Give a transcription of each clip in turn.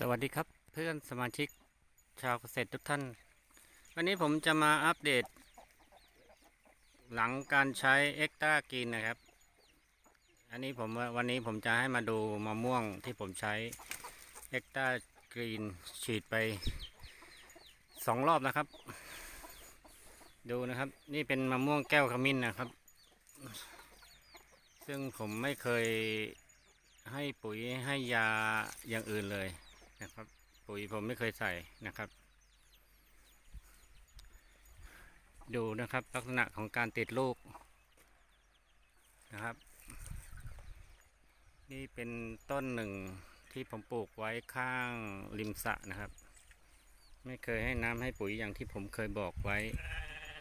สวัสดีครับเพื่อนสมาชิกชาวเกษตรทุกท่าน วันนี้ผมจะมาอัปเดต หลังการใช้เอ็กต a ากินนะครับ อันนี้ผมวันนี้ผมจะให้มาดูมะม่วงที่ผมใช้เอ็กต a ากรีนฉีดไปสองรอบนะครับ ดูนะครับนี่เป็นมะม่วงแก้วขมิ้นนะครับ ซึ่งผมไม่เคยให้ปุ๋ยให้ยาอย่างอื่นเลย นะครับ ปุ๋ยผมไม่เคยใส่นะครับ ดูนะครับลักษณะของการติดลูกนะครับ นี่เป็นต้นหนึ่งที่ผมปลูกไว้ข้างริมสระนะครับ ไม่เคยให้น้ำให้ปุ๋ยอย่างที่ผมเคยบอกไว้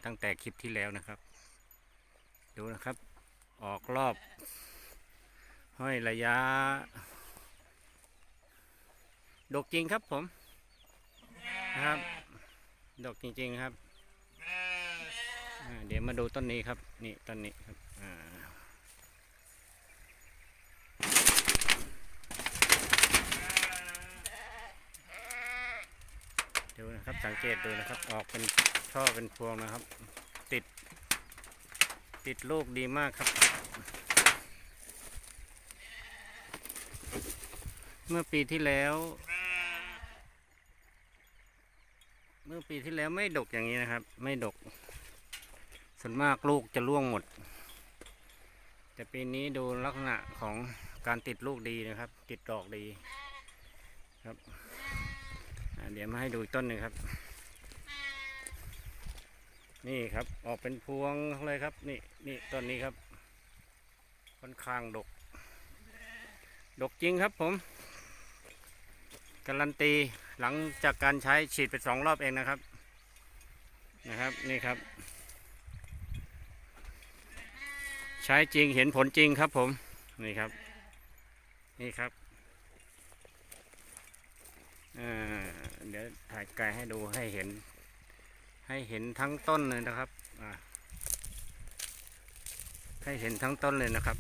ตั้งแต่คลิปที่แล้วนะครับ ดูนะครับ ออกรอบห้อยระยะ ดกจริงครับผมนะครับ ดกจริงๆครับเดี๋ยวมาดูต้นนี้ครับ นี่ต้นนี้ครับดูนะครับสังเกตดูนะครับ ออกเป็นช่อเป็นพวงนะครับ ติด ติดลูกดีมากครับ เมื่อปีที่แล้ว เมื่อปีที่แล้วไม่ดกอย่างนี้นะครับ ไม่ดก ส่วนมากลูกจะร่วงหมด แต่ปีนี้ดูลักษณะของการติดลูกดีนะครับ ติดดอกดีครับเดี๋ยวมาให้ดูอีกต้นหนึ่งครับ นี่ครับออกเป็นพวงเลยครับ นี่นี่ต้นนี้ครับค่อนข้างดก ดกจริงครับผม การันตีหลังจากการใช้ฉีดไปสองรอบเองนะครับ นะครับนี่ครับ ใช้จริงเห็นผลจริงครับผมนี่ครับ นี่ครับเดี๋ยวถ่ายไกลให้ดูให้เห็น ให้เห็นทั้งต้นเลยนะครับให้เห็นทั้งต้นเลยนะครับ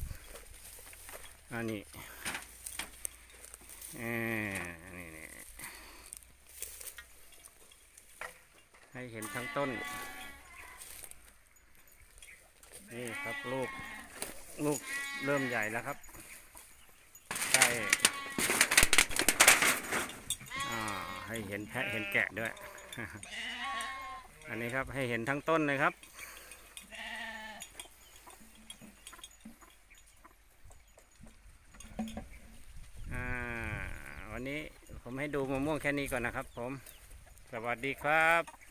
อันนี้อ่านี่ ให้เห็นทั้งต้น นี่ครับลูก ลูกเริ่มใหญ่แล้วครับใช่อ่าให้เห็นแพะเห็นแกะด้วย อันนี้ครับให้เห็นทั้งต้นเลยครับวันนี้ผมให้ดูมะม่วงแค่นี้ก่อนนะครับผม สวัสดีครับ